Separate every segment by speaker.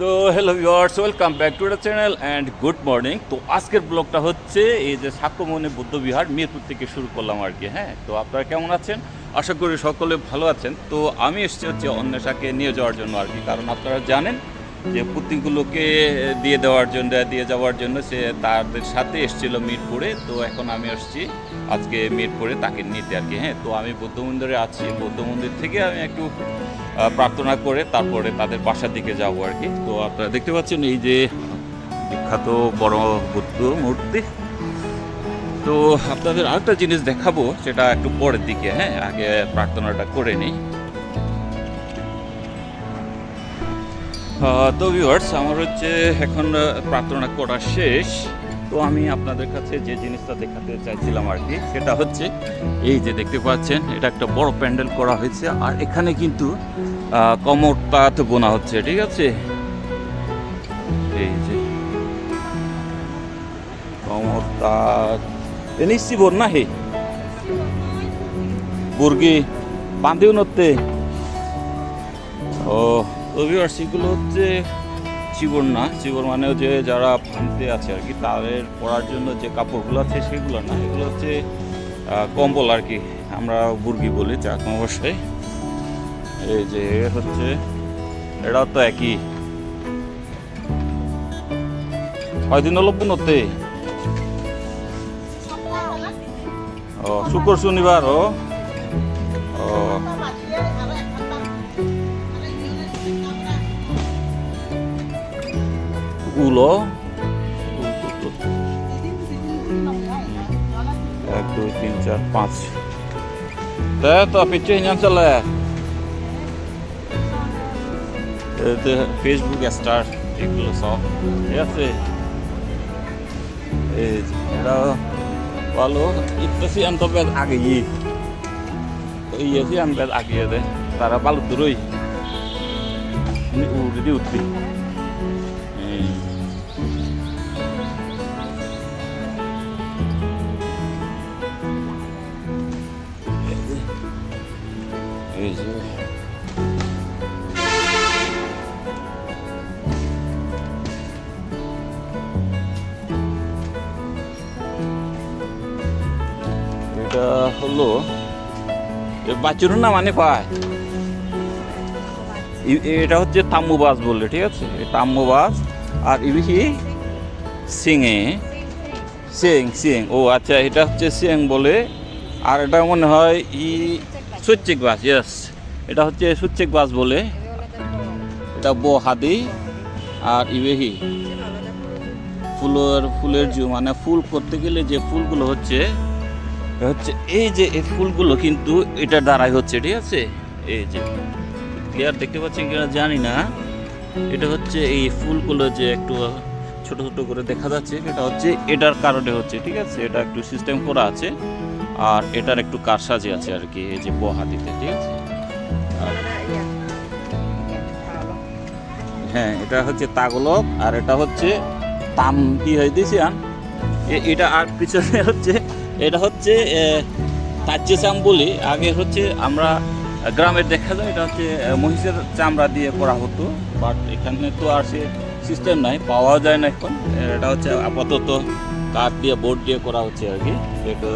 Speaker 1: তো hello yours welcome back to the channel and good morning তো আজকের ব্লগটা হচ্ছে এই যে সাক্ষ্যমণি বুদ্ধবিহার মিরপুর থেকে শুরু করলাম আর কি হ্যাঁ? তো আপনারা কেমন আছেন? আশা করি সকলে ভালো আছেন। তো আমি এসেছি হচ্ছে অন্বেষাকে নিয়ে যাওয়ার জন্য আর কি, কারণ আপনারা জানেন যে পুঁতিগুলোকে দিয়ে দেওয়ার জন্য, দিয়ে যাওয়ার জন্য সে তাদের সাথে এসেছিল মিরপুরে। তো এখন আমি আসছি আজকে মিরপুরে তাকে নিতে আর কি। হ্যাঁ তো আমি বৌদ্ধ মন্দিরে আছি। বৌদ্ধ মন্দির থেকে আমি একটু প্রার্থনা করে তারপরে তাদের বাসার দিকে যাব আর কি। তো আপনারা দেখতে পাচ্ছেন এই যে বিখ্যাত বড় বুদ্ধ মূর্তি। তো আপনাদের আরেকটা জিনিস দেখাবো, সেটা একটু পরের দিকে। হ্যাঁ আগে প্রার্থনাটা করে নিই। তো ভিউয়ার্স আমার হচ্ছে এখন প্রার্থনা করা শেষ। তো আমি আপনাদের কাছে যে জিনিসটা দেখাতে চাইছিলাম আর কি সেটা হচ্ছে এই যে দেখতে পাচ্ছেন এটা একটা বড় প্যান্ডেল করা হয়েছে আর এখানে কিন্তু আহ, কমরটাতে বোনা হচ্ছে ঠিক আছে? এই যে কমরটা এনিসি বোন না হে? বুর্গি বাঁধেও নড়তে? ও ভিউয়ার্স এগুলো হচ্ছে চিবর না চিবর মানে যে যারা ভাঙতে আছে আর কি, তাদের পরার জন্য যে কাপড়গুলো আছে সেগুলো না, এগুলো হচ্ছে কম্বল আর কি, আমরা বুর্গি বলি চা অবশ্যই। এই যে হচ্ছে, এটাও তো একই। কয়দিন হলো পুনতে ও, শুক্র শনিবার, ও। উলো এক দুই তিন চার পাঁচ। তা পিচ্ছে হিনান চলে। ফেসবুক স্টার এগুলো সব। ঠিক আছে? এটা ভালো। itu sih ang topet agi iya sih ang topet agi ya deh tara palu বাছুরের নাম মানে পায় এটা হচ্ছে তাম্বুবাস বললে, ঠিক আছে? এই তাম্বুবাস আর ইবিহি সিংয়ে সিং সিং। ও আচ্ছা এটা হচ্ছে সিং বলে। আর এটা মনে হয় ই সুচ্চিক বাস ইয়েস এটা হচ্ছে সুচ্চিক বাস বলে। এটা বো হাদি আর ইবেহি ফুলের ফুলের জু মানে ফুল করতে গেলে যে ফুলগুলো হচ্ছে হচ্ছে, এই যে এই ফুলগুলো কিন্তু এটার দ্বারাই হচ্ছে, ঠিক আছে? এই যে ক্লিয়ার দেখতে পাচ্ছেন কিনা জানি না। এটা হচ্ছে এই ফুলগুলো যে একটু ছোট ছোট করে দেখা যাচ্ছে, এটা হচ্ছে এটার কারণে হচ্ছে, ঠিক আছে? এটা একটু সিস্টেম করা আছে, আর এটার একটু কারসাজি আছে আর কি, এই যে বহাদিতে ঠিক আছে? হ্যাঁ এটা হচ্ছে তাগলক আর এটা হচ্ছে তাম, কি হয়ে দিয়েছি এটা আর পিছনে হচ্ছে এটা হচ্ছে তাজ্যেসাম বলি। আগে হচ্ছে আমরা গ্রামে দেখা যায়, এটা হচ্ছে মহিষের চামড়া দিয়ে করা হতো। বাট এখানে তো আর সে সিস্টেম নাই পাওয়া যায় না এখন। এটা হচ্ছে আপাতত কাঠ দিয়ে, বোর্ড দিয়ে করা হচ্ছে আর কি। একটু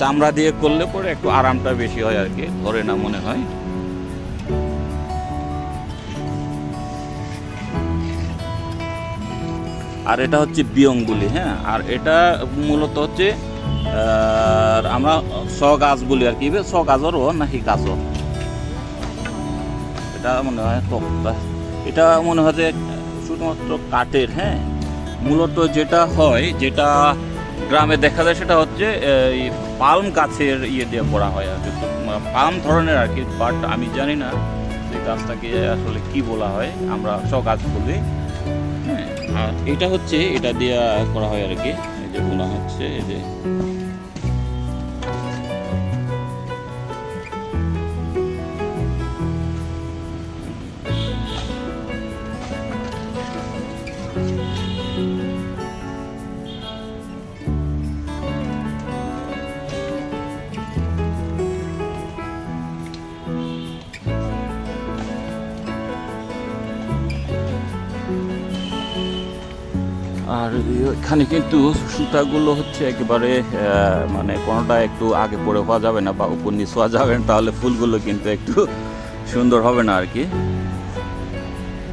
Speaker 1: চামড়া দিয়ে করলে পরে একটু আরামটা বেশি হয় আর কি, ধরে না মনে হয়। আর এটা হচ্ছে বিয়ংগুলি হ্যাঁ? আর এটা মূলত হচ্ছে আমরা স গাছ বলি আর কি স গাছরও নাকি গাছর এটা মনে হয় এটা মনে হয় যে শুধুমাত্র কাঠের হ্যাঁ? মূলত যেটা হয়, যেটা গ্রামে দেখা যায় সেটা হচ্ছে, এই পালম গাছের ইয়ে দিয়ে করা হয় আর কি। পালম ধরনের আর কি, বাট আমি জানি না সেই গাছটাকে আসলে কি বলা হয়, আমরা স গাছ বলি। আর এটা হচ্ছে, এটা দিয়ে করা হয় আর কি। এই যে বোনা হচ্ছে, এই যে আর এখানে কিন্তু সুতাগুলো হচ্ছে একেবারে মানে কোনোটা একটু আগে পরে হওয়া যাবে না বা উপর নিচ হওয়া যাবে না, তাহলে ফুলগুলো কিন্তু একটু সুন্দর হবে না আর কি।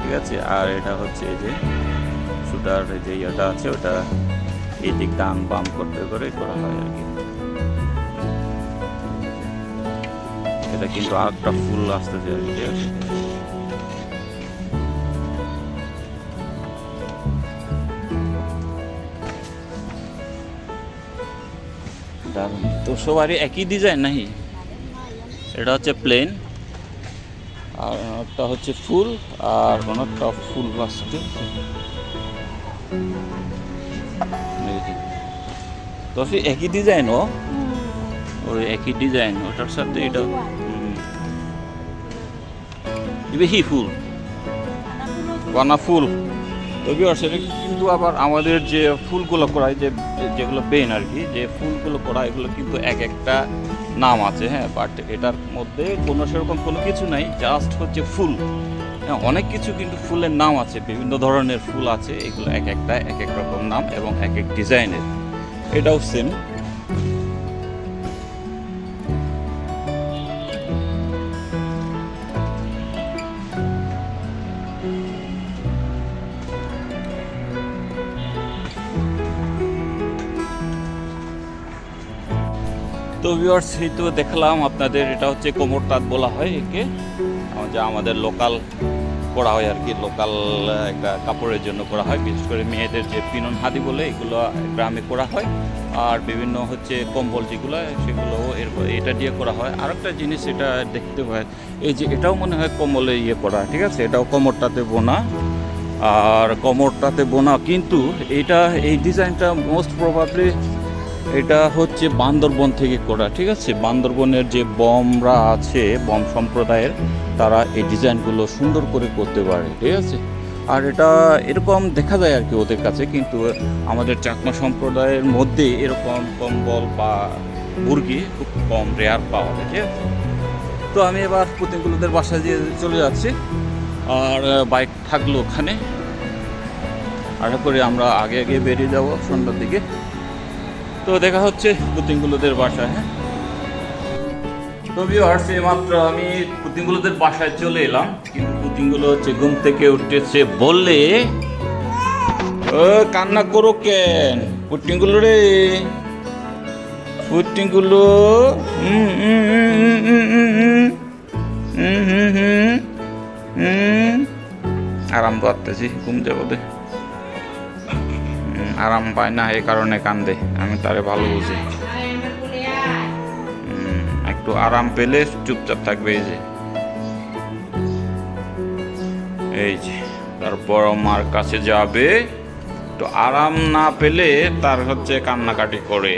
Speaker 1: ঠিক আছে, আর এটা হচ্ছে এই যে সুতার যে ইয়েটা আছে, ওটা এই দিক ডান বাম করতে করে করা হয় আর কি। এটা কিন্তু আর একটা ফুল আসতেছে আর কি দারুণ। তো সবারই একই ডিজাইন নাকি? এটা হচ্ছে প্লেন আর একটা হচ্ছে ফুল আর অনেকটা ফুল আসছে তো একই ডিজাইন ও? ওই একই ডিজাইন ওটার সাথে এটা বেশি ফুল বানা ফুল তবে সেটা কিন্তু আবার আমাদের যে ফুলগুলো করা যে যেগুলো পেন আর কি যে ফুলগুলো করা এগুলো কিন্তু এক একটা নাম আছে হ্যাঁ বাট এটার মধ্যে কোনো সেরকম কোনো কিছু নাই জাস্ট হচ্ছে ফুল। হ্যাঁ, অনেক কিছু কিন্তু ফুলের নাম আছে বিভিন্ন ধরনের ফুল আছে এগুলো এক একটা এক এক রকম নাম এবং এক এক ডিজাইনের এটাও সেম তো ভিউয়ার্স এই তো দেখলাম আপনাদের, এটা হচ্ছে কোমর তাঁত বলা হয় একে। যা আমাদের লোকাল করা হয় আর কি লোকাল একটা কাপড়ের জন্য করা হয়। বিশেষ করে মেয়েদের যে পিনন হাদি বলে, এগুলো গ্রামে করা হয়। আর বিভিন্ন হচ্ছে কম্বল যেগুলো, সেগুলো এর এটা দিয়ে করা হয়। আর একটা জিনিস এটা দেখতে হয়, এই যে এটাও মনে হয় কম্বলে ইয়ে করা, ঠিক আছে? এটাও কোমরটাতে বোনা। আর কোমরটাতে বোনা কিন্তু এটা, এই ডিজাইনটা মোস্ট প্রবাবলি এটা হচ্ছে বান্দরবন থেকে করা, ঠিক আছে? বান্দরবনের যে বমরা আছে, বম সম্প্রদায়ের, তারা এই ডিজাইনগুলো সুন্দর করে করতে পারে, ঠিক আছে? আর এটা এরকম দেখা যায় আর কি ওদের কাছে, কিন্তু আমাদের চাকমা সম্প্রদায়ের মধ্যে এরকম কম্বল বা মুরগি খুব কম রেয়ার পাওয়া যায়, ঠিক আছে? তো আমি এবার পুতিনগুলোদের বাসায় দিয়ে চলে যাচ্ছি, আর বাইক থাকল ওখানে। আশা করি আমরা আগে আগে বেরিয়ে যাব সন্ধ্যার দিকে। তো দেখা হচ্ছে পুতিনগুলোদের বাসায় হ্যাঁ তো ভিউয়ার্স মাত্র আমি পুতিনগুলোদের বাসায় চলে এলাম কিন্তু পুতিনগুলো হচ্ছে ঘুম থেকে উঠেছে বললে ও কান্না করো কেন পুটিংগুলো রে পুটিনগুলো আরাম করতেছি ঘুম যাব দেখ আরাম পায় না, এই কারণে কান্দে। আমি তারে ভালো বুঝি। একটু আরাম পেলে চুপচাপ থাকবে, এই যে। এই যে, তারপর মার কাছে যাবে। তো আরাম না পেলে তার হচ্ছে কান্নাকাটি করে।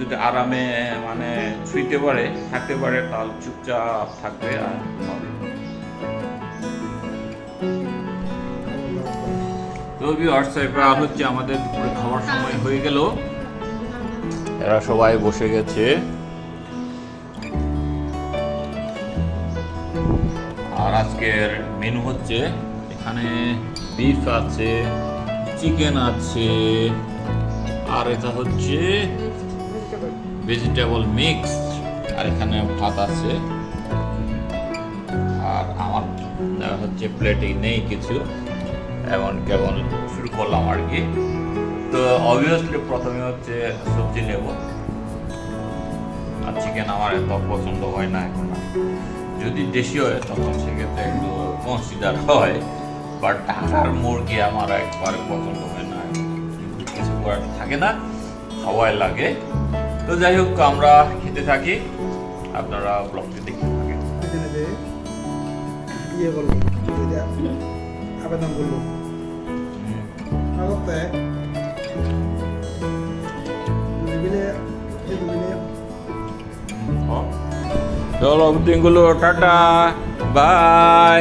Speaker 1: যদি আরামে মানে শুইতে পারে, থাকতে পারে, তাহলে চুপচাপ থাকবে আর হচ্ছে আমাদের খাওয়ার সময় হয়ে গেল। এরা সবাই বসে গেছে। আর আজকের মেনু হচ্ছে, এখানে বিফ আছে চিকেন আছে, আর এটা হচ্ছে ভেজিটেবল মিক্স আর এখানে ভাত আছে। আর আমার হচ্ছে প্লেটে নেই কিছু, এমন কেমন শুরু করলাম আর কি। তো অবভিয়াসলি প্রথমে হচ্ছে সবজি নেব। আর চিকেন আমার এত পছন্দ হয় না এখন। যদি দেশি হয়, তখন সেক্ষেত্রে একটু কনসিডার হয় বাট ঢাকার মুরগি আমার একবারে পছন্দ হয় না। কিছু করার থাকে না খাওয়াই লাগে। তো যাই হোক আমরা খেতে থাকি। আপনারা ব্লগটি দেখতে থাকেন।
Speaker 2: ইয়ে করল আবেদন করল আগতে দুদিনে
Speaker 1: চলো দিনগুলো টাটা বাই।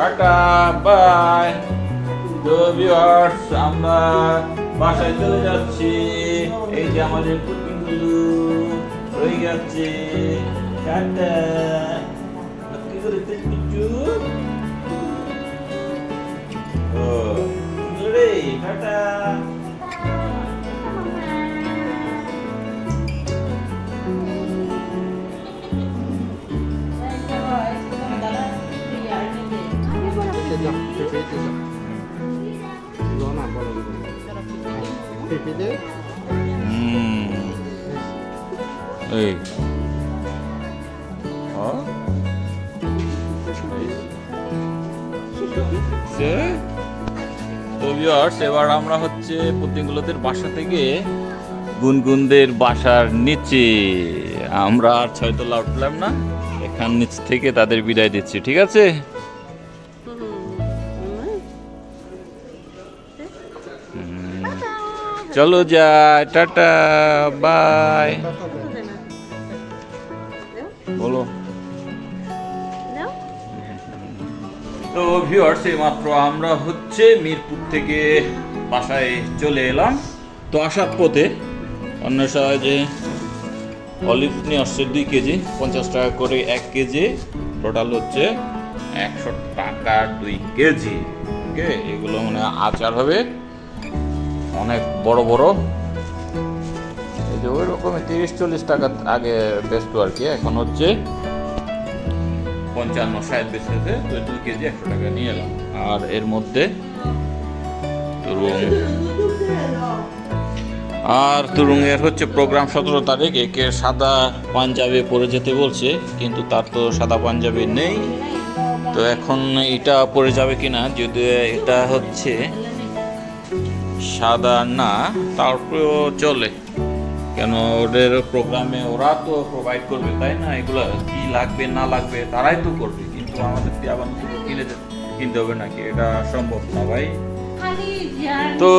Speaker 1: টাটা বাই তো ভিউয়ার্স আমরা বাসায় চলে যাচ্ছি। এই যে আমাদের কুকিংগুলো রয়ে যাচ্ছে টাটা। কি ও রে? টাটা।
Speaker 2: না বলো
Speaker 1: এই। হ্যাঁ? সে তো ভিউয়ার্স এবার আমরা হচ্ছে পুতিনগুলোদের বাসা থেকে গুনগুনদের বাসার নিচে। আমরা আর ছয়তলা উঠলাম না এখান নিচ থেকে তাদের বিদায় দিচ্ছি ঠিক আছে? চলো যাই, টাটা, বাই। বলো। তো ভিউয়ার্স মাত্র আমরা হচ্ছে মিরপুর থেকে বাসায় চলে এলাম। তো আসার পথে অন্য যে অলিভ নিয়ে আসছে দুই কেজি, পঞ্চাশ টাকা করে এক কেজি টোটাল হচ্ছে একশো টাকা দুই কেজি। ওকে এগুলো মানে আচার হবে। অনেক বড় বড়। এই যে ওই রকমই তিরিশ চল্লিশ টাকা আগে বেচতো আর কি, এখন হচ্ছে পঞ্চান্ন, ষাট বেচতেছে, তো দুই কেজি একশো টাকা নিয়ে এলাম। আর এর মধ্যে আর তুরুংয়ের হচ্ছে প্রোগ্রাম সতেরো তারিখ, একে সাদা পাঞ্জাবি পরে যেতে বলছে, কিন্তু তার তো সাদা পাঞ্জাবি নেই। তো এখন এটা পরে যাবে কিনা, যদি এটা হচ্ছে সাদা না তারপরেও চলে। কেন ওদের প্রোগ্রামে ওরা তো প্রোভাইড করবে তাই না? এগুলো কি লাগবে না লাগবে তারাই তো করবে। কিন্তু আমাদের দিয়ে আবার কিনে কিনতে হবে নাকি? এটা সম্ভব না ভাই। তো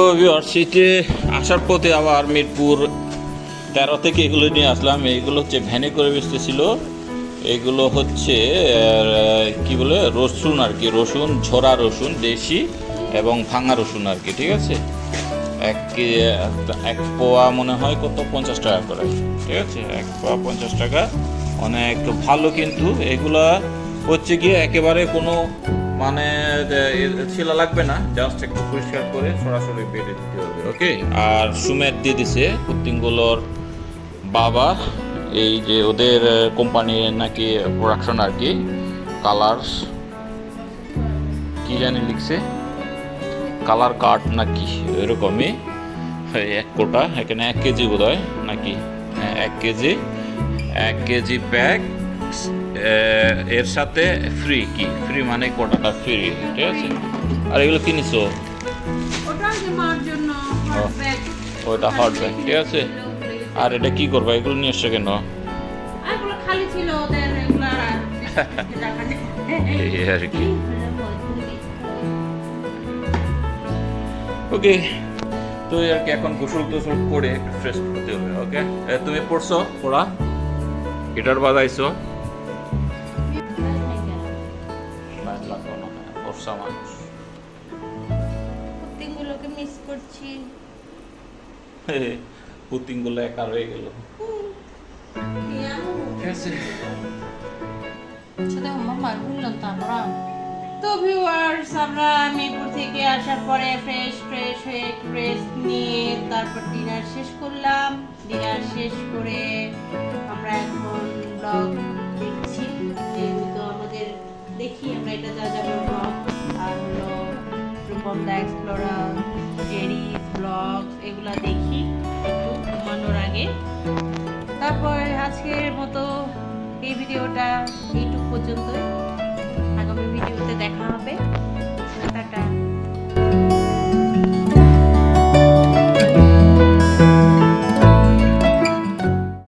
Speaker 1: সিটে আসার পথে আবার মিরপুর তেরো থেকে এগুলো নিয়ে আসলাম। এইগুলো হচ্ছে ভ্যানে করে বেচতেছিল। এগুলো হচ্ছে কি বলে? রসুন আর কি রসুন ঝোড়া রসুন দেশি এবং ভাঙা রসুন আর কি ঠিক আছে? এক কে- এক পোয়া মনে হয় কত? পঞ্চাশ টাকা করে। ঠিক আছে? এক পোয়া পঞ্চাশ টাকা। অনেক ভালো কিন্তু। এগুলা হচ্ছে গিয়ে একেবারে কোনো মানে ছিলা লাগবে না। জাস্ট একটু পরিষ্কার করে সরাসরি বেড়ে দিতে হবে, ওকে? আর সুমের দিয়ে দিছে পুত্তিংগুলোর বাবা। এই যে ওদের কোম্পানির নাকি প্রোডাকশন আর কি কালার্স কি জানি লিখছে। কালার কার্ড নাকি এরকমই। এক কোটা এখানে এক কেজি বোধ হয় নাকি? হ্যাঁ এক কেজি। এক কেজি প্যাক এর সাথে ফ্রি কি? ফ্রি মানে কোটাটা ফ্রি ঠিক আছে? আর এগুলো কিনেছো
Speaker 3: ওটা
Speaker 1: হট ব্যাগ ঠিক আছে? আর এটা কি করবা? এগুলো নিয়ে এসছো কেন?
Speaker 3: আর
Speaker 1: কি। ওকে তো আর কি এখন গোসল টোসল করে ফ্রেশ করতে হবে ওকে তুমি পড়ছো পড়া? গিটার বাজাইছো? পড়ছা মানুষ।
Speaker 3: কুত্তিগুলোকে মিস করছি।
Speaker 1: পুতিংগুলো একা রয়ে গেল। ঠিক আছে।
Speaker 3: তো ভিউয়ার্স আমরা মিরপুর থেকে আসার পরে ফ্রেশ ফ্রেশ হয়ে রেস্ট নিয়ে তারপর ডিনার শেষ করলাম। ডিনার শেষ করে আমরা এখন ব্লগ দেখছি। যেহেতু আমাদের দেখি আমরা এটা যা যাবে ব্লগ আর হলো রূপম দা এক্সপ্লোরার জেরিস ব্লগ এগুলা দেখি একটু ঘুমানোর আগে। তারপর আজকের মতো এই ভিডিওটা এইটুকু পর্যন্তই। দেখা হবে।